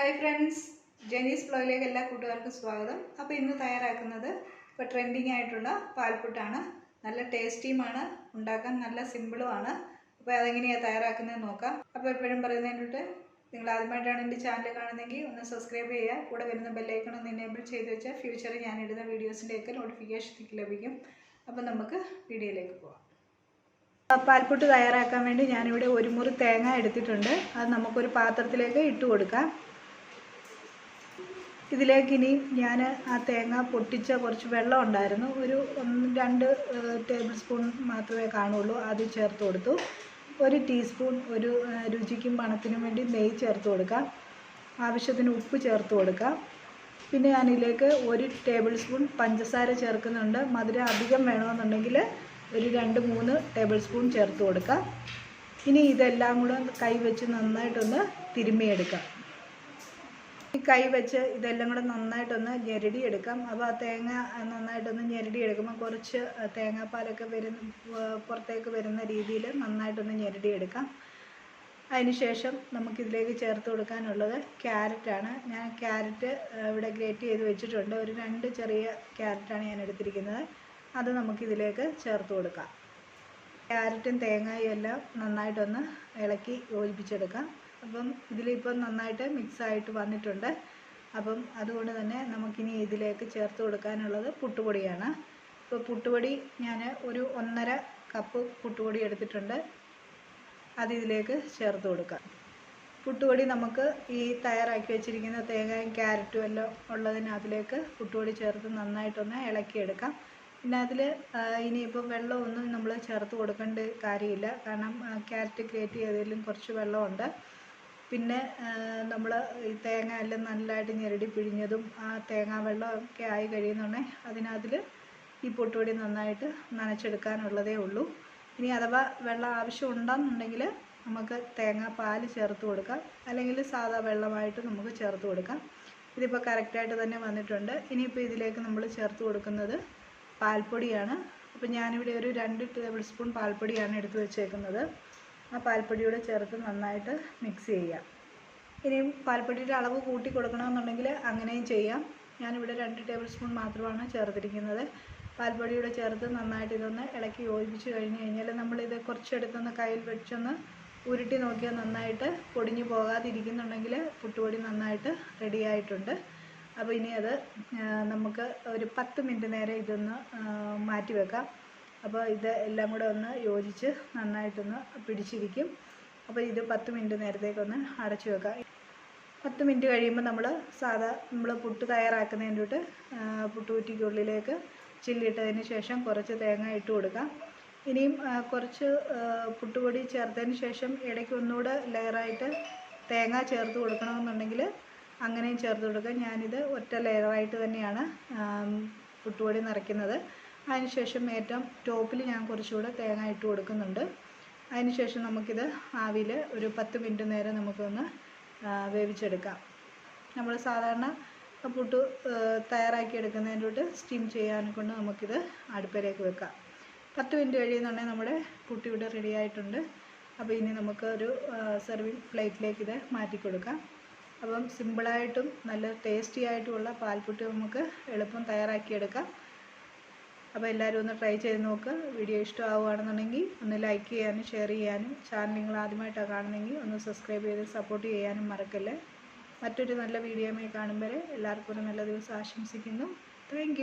Hi friends ജെനീസ് ബ്ലോഗിലേക്ക് എല്ലാ കൂട്ടുകാർക്കും സ്വാഗതം. അപ്പോൾ ഇന്ന് തയ്യാറാക്കുന്നത് ഇപ്പോൾ ട്രെൻഡിങ് ആയിട്ടുള്ള പാൽപ്പുട്ടാണ് നല്ല ടേസ്റ്റിയുമാണ് ഉണ്ടാക്കാൻ നല്ല സിമ്പിളുമാണ് അപ്പോൾ അതെങ്ങനെയാണ് തയ്യാറാക്കുന്നത് നോക്കാം. അപ്പോൾ എപ്പോഴും പറയുന്നതിനോട്ട് നിങ്ങൾ ആദ്യമായിട്ടാണ് എന്റെ ചാനൽ കാണുന്നതെങ്കിൽ ഒന്ന് സബ്സ്ക്രൈബ് ചെയ്യുക. കൂടെ വരുന്ന ബെല്ലൈക്കൺ ഒന്ന് എനേബിൾ ചെയ്ത് വെച്ചാൽ ഫ്യൂച്ചറിൽ ഞാൻ ഇടുന്ന വീഡിയോസിന്റെയൊക്കെ നോട്ടിഫിക്കേഷൻ ലഭിക്കും. അപ്പോൾ നമുക്ക് വീഡിയോയിലേക്ക് പോകാം പാൽപ്പൊട്ട് തയ്യാറാക്കാൻ വേണ്ടി ഞാനിവിടെ ഒരു മുറി തേങ്ങ എടുത്തിട്ടുണ്ട്. അത് നമുക്കൊരു പാത്രത്തിലേക്ക് ഇട്ട് കൊടുക്കാം. ഇതിലേക്ക് ഇനി ഞാൻ ആ തേങ്ങ പൊട്ടിച്ച കുറച്ച് വെള്ളം ഉണ്ടായിരുന്നു. ഒരു ഒന്ന് രണ്ട് ടേബിൾ സ്പൂൺ മാത്രമേ കാണുള്ളൂ. അത് ചേർത്ത് കൊടുത്തു. ഒരു ടീസ്പൂൺ ഒരു രുചിക്കും മണത്തിനും വേണ്ടി നെയ്യ് ചേർത്ത് കൊടുക്കാം ആവശ്യത്തിന് ഉപ്പ് ചേർത്ത് കൊടുക്കാം പിന്നെ ഞാനിതിലേക്ക് ഒരു ടേബിൾ സ്പൂൺ പഞ്ചസാര ചേർക്കുന്നുണ്ട്. മധുരം അധികം വേണമെന്നുണ്ടെങ്കിൽ ഒരു രണ്ട് മൂന്ന് ടേബിൾ സ്പൂൺ ചേർത്ത് കൊടുക്കാം ഇനി ഇതെല്ലാം കൂടെ കൈ വെച്ച് നന്നായിട്ടൊന്ന് തിരുമ്മിയെടുക്കാം കൈ വെച്ച് ഇതെല്ലാം കൂടെ നന്നായിട്ടൊന്ന് ഞെരടി എടുക്കാം അപ്പോൾ ആ തേങ്ങ നന്നായിട്ടൊന്ന് ഞെരടി എടുക്കുമ്പോൾ കുറച്ച് തേങ്ങാപ്പാലൊക്കെ വരുന്ന പുറത്തേക്ക് വരുന്ന രീതിയിൽ നന്നായിട്ടൊന്ന് ഞെരടി എടുക്കാം അതിനുശേഷം നമുക്കിതിലേക്ക് ചേർത്ത് കൊടുക്കാനുള്ളത് ക്യാരറ്റാണ്. ഞാൻ ക്യാരറ്റ് ഇവിടെ ഗ്രേറ്റ് ചെയ്ത് വെച്ചിട്ടുണ്ട്. ഒരു രണ്ട് ചെറിയ ക്യാരറ്റാണ് ഞാൻ എടുത്തിരിക്കുന്നത്. അത് നമുക്കിതിലേക്ക് ചേർത്ത് കൊടുക്കാം. ക്യാരറ്റും തേങ്ങയും എല്ലാം നന്നായിട്ടൊന്ന് ഇളക്കി യോജിപ്പിച്ചെടുക്കാം. അപ്പം ഇതിലിപ്പം നന്നായിട്ട് മിക്സ് ആയിട്ട് വന്നിട്ടുണ്ട്. അപ്പം അതുകൊണ്ട് തന്നെ നമുക്കിനി ഇതിലേക്ക് ചേർത്ത് കൊടുക്കാനുള്ളത് പുട്ടുപൊടിയാണ്. ഇപ്പോൾ പുട്ടുപൊടി ഞാൻ ഒരു ഒന്നര കപ്പ് പുട്ടുപൊടി എടുത്തിട്ടുണ്ട്. അത് ഇതിലേക്ക് ചേർത്ത് കൊടുക്കാം. പുട്ടുപൊടി നമുക്ക് ഈ തയ്യാറാക്കി വെച്ചിരിക്കുന്ന തേങ്ങയും ക്യാരറ്റും എല്ലാം ഉള്ളതിനകത്തിലേക്ക് പുട്ടുപൊടി ചേർത്ത് നന്നായിട്ടൊന്ന് ഇളക്കിയെടുക്കാം. പിന്നെ അതിൽ ഇനിയിപ്പോൾ വെള്ളമൊന്നും നമ്മൾ ചേർത്ത് കൊടുക്കേണ്ട കാര്യമില്ല. കാരണം ക്യാരറ്റ് ഗ്രേറ്റ് ചെയ്തതിലും കുറച്ച് വെള്ളമുണ്ട്. പിന്നെ നമ്മൾ ഈ തേങ്ങ എല്ലാം നല്ലതായിട്ട് ഞെരടി പിഴിഞ്ഞതും ആ തേങ്ങാ വെള്ളമൊക്കെ ആയി കഴിയുന്നുണ്ടെങ്കിൽ അതിനകത്തിൽ ഈ പൊട്ടുപൊടി നന്നായിട്ട് നനച്ചെടുക്കാനുള്ളതേ ഉള്ളൂ. ഇനി അഥവാ വെള്ളം ആവശ്യം ഉണ്ടെന്നുണ്ടെങ്കിൽ നമുക്ക് തേങ്ങ പാൽ ചേർത്ത് കൊടുക്കാം. അല്ലെങ്കിൽ സാധാ വെള്ളമായിട്ട് നമുക്ക് ചേർത്ത് കൊടുക്കാം. ഇതിപ്പോൾ കറക്റ്റായിട്ട് തന്നെ വന്നിട്ടുണ്ട്. ഇനിയിപ്പോൾ ഇതിലേക്ക് നമ്മൾ ചേർത്ത് കൊടുക്കുന്നത് പാൽപ്പൊടിയാണ്. അപ്പോൾ ഞാനിവിടെ ഒരു രണ്ട് ടേബിൾ സ്പൂൺ പാൽപ്പൊടിയാണ് എടുത്ത് വെച്ചേക്കുന്നത്. ആ പാൽപ്പൊടിയോട് ചേർത്ത് നന്നായിട്ട് മിക്സ് ചെയ്യാം. ഇനിയും പാൽപ്പൊടിയുടെ അളവ് കൂട്ടി കൊടുക്കണമെന്നുണ്ടെങ്കിൽ അങ്ങനെയും ചെയ്യാം. ഞാനിവിടെ രണ്ട് ടേബിൾ സ്പൂൺ മാത്രമാണ് ചേർത്തിരിക്കുന്നത്. പാൽപ്പൊടിയോടെ ചേർത്ത് നന്നായിട്ട് ഇതൊന്ന് ഇളക്കി യോജിപ്പിച്ച് കഴിഞ്ഞ് കഴിഞ്ഞാൽ നമ്മളിത് കുറച്ചെടുത്തൊന്ന് കയ്യിൽ വെച്ചൊന്ന് ഉരുട്ടി നോക്കിയാൽ നന്നായിട്ട് പൊടിഞ്ഞു പോകാതിരിക്കുന്നുണ്ടെങ്കിൽ പുട്ടുപൊടി നന്നായിട്ട് റെഡിയായിട്ടുണ്ട് അപ്പോൾ ഇനി അത് നമുക്ക് ഒരു പത്ത് മിനിറ്റ് നേരം ഇതൊന്ന് മാറ്റി വെക്കാം. അപ്പോൾ ഇത് എല്ലാം കൂടെ ഒന്ന് യോജിച്ച് നന്നായിട്ടൊന്ന് പിടിച്ചിരിക്കും. അപ്പോൾ ഇത് പത്ത് മിനിറ്റ് നേരത്തേക്കൊന്ന് അടച്ചു വെക്കാം. പത്ത് മിനിറ്റ് കഴിയുമ്പോൾ നമ്മൾ സാധാ നമ്മൾ പുട്ട് തയ്യാറാക്കുന്നതിന് തൊട്ട് പുട്ടുകുറ്റിക്കുള്ളിലേക്ക് ചില്ലിട്ടതിന് ശേഷം കുറച്ച് തേങ്ങ ഇട്ട് കൊടുക്കാം. ഇനിയും കുറച്ച് പുട്ടുപൊടി ചേർത്തതിന് ശേഷം ഇടയ്ക്ക് ഒന്നുകൂടെ ലെയറായിട്ട് തേങ്ങ ചേർത്ത് കൊടുക്കണമെന്നുണ്ടെങ്കിൽ അങ്ങനെയും ചേർത്ത് കൊടുക്കാം. ഞാനിത് ഒറ്റ ലെയറായിട്ട് തന്നെയാണ് പുട്ടുപൊടി നിറയ്ക്കുന്നത്. അതിനുശേഷം ഏറ്റവും ടോപ്പിൽ ഞാൻ കുറച്ചുകൂടെ തേങ്ങ ഇട്ട് കൊടുക്കുന്നുണ്ട്. അതിനുശേഷം നമുക്കിത് ആവിയിൽ ഒരു പത്ത് മിനിറ്റ് നേരം നമുക്കൊന്ന് വേവിച്ചെടുക്കാം. നമ്മൾ സാധാരണ പുട്ട് തയ്യാറാക്കി എടുക്കുന്നതിന്റെ സ്റ്റീം ചെയ്യാനെ കൊണ്ട് നമുക്കിത് അടുപ്പിലേക്ക് വെക്കാം. പത്ത് മിനിറ്റ് കഴിയുന്നുണ്ടെങ്കിൽ നമ്മുടെ പുട്ട് ഇവിടെ റെഡി ആയിട്ടുണ്ട്. അപ്പോൾ ഇനി നമുക്ക് ഒരു സെർവിങ് പ്ലേറ്റിലേക്ക് ഇത് മാറ്റി കൊടുക്കാം. അപ്പം സിമ്പിളായിട്ടും നല്ല ടേസ്റ്റി ആയിട്ടുമുള്ള പാൽപ്പുട്ട് നമുക്ക് എളുപ്പം തയ്യാറാക്കിയെടുക്കാം അപ്പോൾ എല്ലാവരും ഒന്ന് ട്രൈ ചെയ്ത് നോക്ക്. വീഡിയോ ഇഷ്ടമാവുകയാണെന്നുണ്ടെങ്കിൽ ഒന്ന് ലൈക്ക് ചെയ്യാനും ഷെയർ ചെയ്യാനും. ചാനൽ നിങ്ങൾ ആദ്യമായിട്ടാണ് കാണുന്നെങ്കിൽ ഒന്ന് സബ്സ്ക്രൈബ് ചെയ്ത് സപ്പോർട്ട് ചെയ്യാനും മറക്കല്ലേ. മറ്റൊരു നല്ല വീഡിയോയുമായി കാണുമ്പോൾ എല്ലാവർക്കും ഒരു നല്ല ദിവസം ആശംസിക്കുന്നു. താങ്ക്